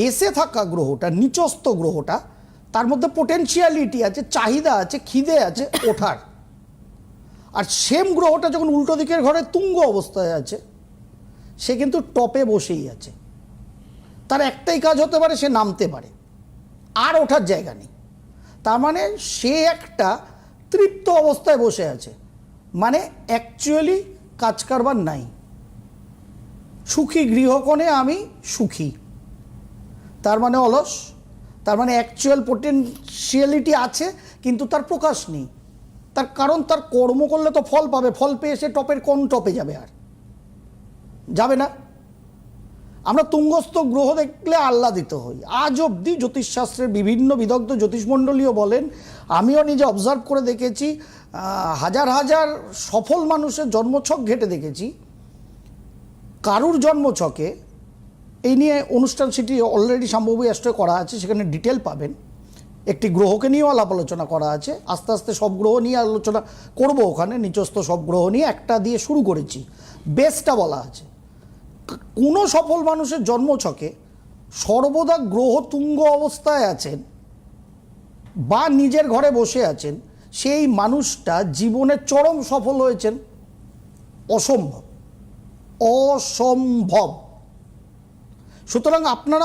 বেঁচে থাকা গ্রহটা, নিচস্থ গ্রহটা, তার মধ্যে পোটেনশিয়ালিটি আছে, চাহিদা আছে, খিদে আছে, ওঠার। আর সেম গ্রহটা যখন উল্টো দিকের ঘরে তুঙ্গ অবস্থায় আছে, সে কিন্তু টপে বসেই আছে। তার একটাই কাজ হতে পারে, সে নামতে পারে। আর ওঠার জায়গা নেই। তার মানে সে একটা তৃপ্ত অবস্থায় বসে আছে। মানে অ্যাকচুয়ালি কাজ কারবার নাই। সুখী গৃহকোণে আমি সুখী। তার মানে অলস, তার মানে অ্যাকচুয়াল পোটেনশিয়ালিটি আছে, কিন্তু তার প্রকাশ নেই। তার কারণ তার কর্ম করলে তো ফল পাবে, ফল পেয়ে সে টপের কোন টপে যাবে আর? যাবে না। আমরা তুঙ্গস্থ গ্রহ দেখলে আহ্লাদিত হই। আজ অবধি জ্যোতিষশাস্ত্রের বিভিন্ন বিদগ্ধ জ্যোতিষমণ্ডলীও বলেন, আমিও নিজে অবজার্ভ করে দেখেছি হাজার হাজার সফল মানুষের জন্মছক ঘেটে দেখেছি। কারুর জন্মছকে এই নিয়ে অনুষ্ঠান সেটি অলরেডি সম্ভবই অ্যাস্ট্রো করা আছে, সেখানে ডিটেল পাবেন। একটি গ্রহকে নিয়েও আলাপ আলোচনা করা আছে। আস্তে আস্তে সব গ্রহ নিয়ে আলোচনা করব ওখানে নিচস্থ সব গ্রহ নিয়ে একটা দিয়ে শুরু করেছি। বেসটা বলা আছে। কোনো সফল মানুষের জন্মছকে সর্বদা গ্রহ তুঙ্গ অবস্থায় আছেন বা নিজের ঘরে বসে আছেন, সেই মানুষটা জীবনে চরম সফল হয়েছেন। অসম্ভব। অসম্ভব। সুতরাং আপনারা